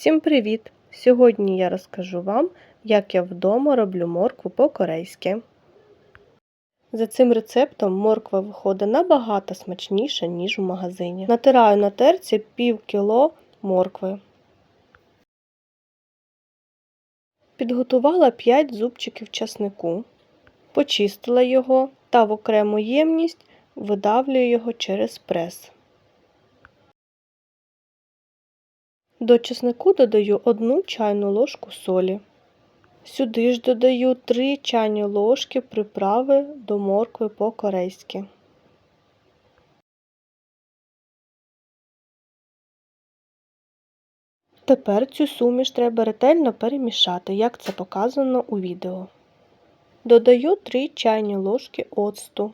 Всім привіт! Сьогодні я розкажу вам, як я вдома роблю моркву по-корейськи. За цим рецептом морква виходить набагато смачніша, ніж у магазині. Натираю на терці пів кіло моркви. Підготувала 5 зубчиків часнику, почистила його та в окрему ємність видавлюю його через прес. До чеснику додаю 1 чайну ложку солі. Сюди ж додаю 3 чайні ложки приправи до моркви по-корейськи. Тепер цю суміш треба ретельно перемішати, як це показано у відео. Додаю 3 чайні ложки оцту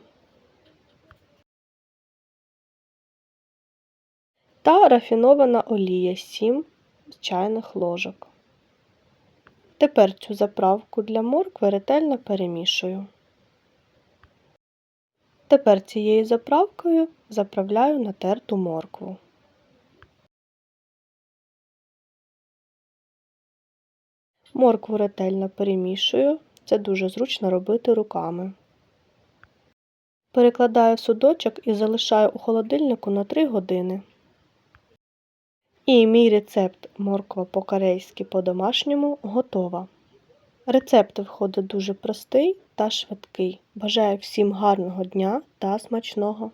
та рафінована олія 7 чайних ложок. Тепер цю заправку для моркви ретельно перемішую. Тепер цією заправкою заправляю натерту моркву. Моркву ретельно перемішую, це дуже зручно робити руками. Перекладаю судочок і залишаю у холодильнику на 3 години. І мій рецепт морква по-корейськи по-домашньому готова. Рецепт виходить дуже простий та швидкий. Бажаю всім гарного дня та смачного!